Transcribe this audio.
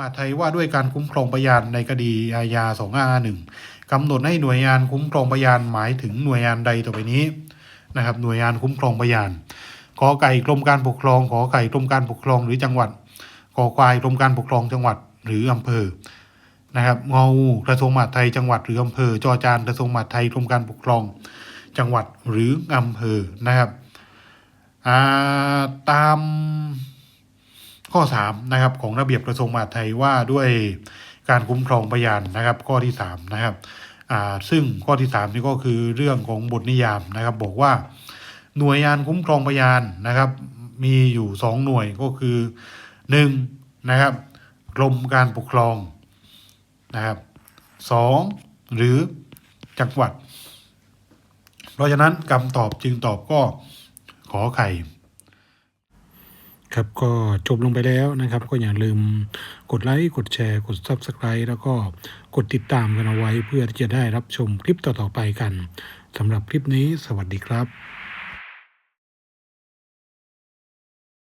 มหาดไทยว่าด้วยการคุ้มครองพยานในคดีอาญา2551กำหนดให้หน่วยงานคุ้มครองพยานหมายถึงหน่วยงานใดต่อไปนี้นะครับหน่วยงานคุ้มครองพยานขอไก่กรมการปกครองขอไก่กรมการปกครองหรือจังหวัดขอควายกรมการปกครองจังหวัดหรืออำเภอนะครับงองูกระทรวงมหาดไทยจังหวัดหรืออำเภอจอจานกระทรวงมหาดไทยกรมการปกครอง จังหวัดหรืออำเภอนะครับตาม ข้อ3นะครับของระเบียบกระทรวงมหาดไทยว่าด้วยการคุ้มครองพยานนะครับ ข้อที่3นะครับซึ่งข้อที่3นี่ก็คือเรื่องของบทนิยามนะครับ บอกว่าหน่วยงานคุ้มครองพยานนะครับ มีอยู่สองหน่วยก็คือหนึ่งนะครับกรมการปกครองนะครับสองหรือจังหวัด เพราะฉะนั้นคำตอบจึงตอบก็ขอไข่ ครับก็จบลงไปแล้วนะครับ ก็อย่าลืมกดไลค์กดแชร์กด Subscribe แล้วก็กดติดตามกันเอาไว้เพื่อที่จะได้รับชมคลิปต่อๆไปกันสำหรับคลิปนี้สวัสดีครับ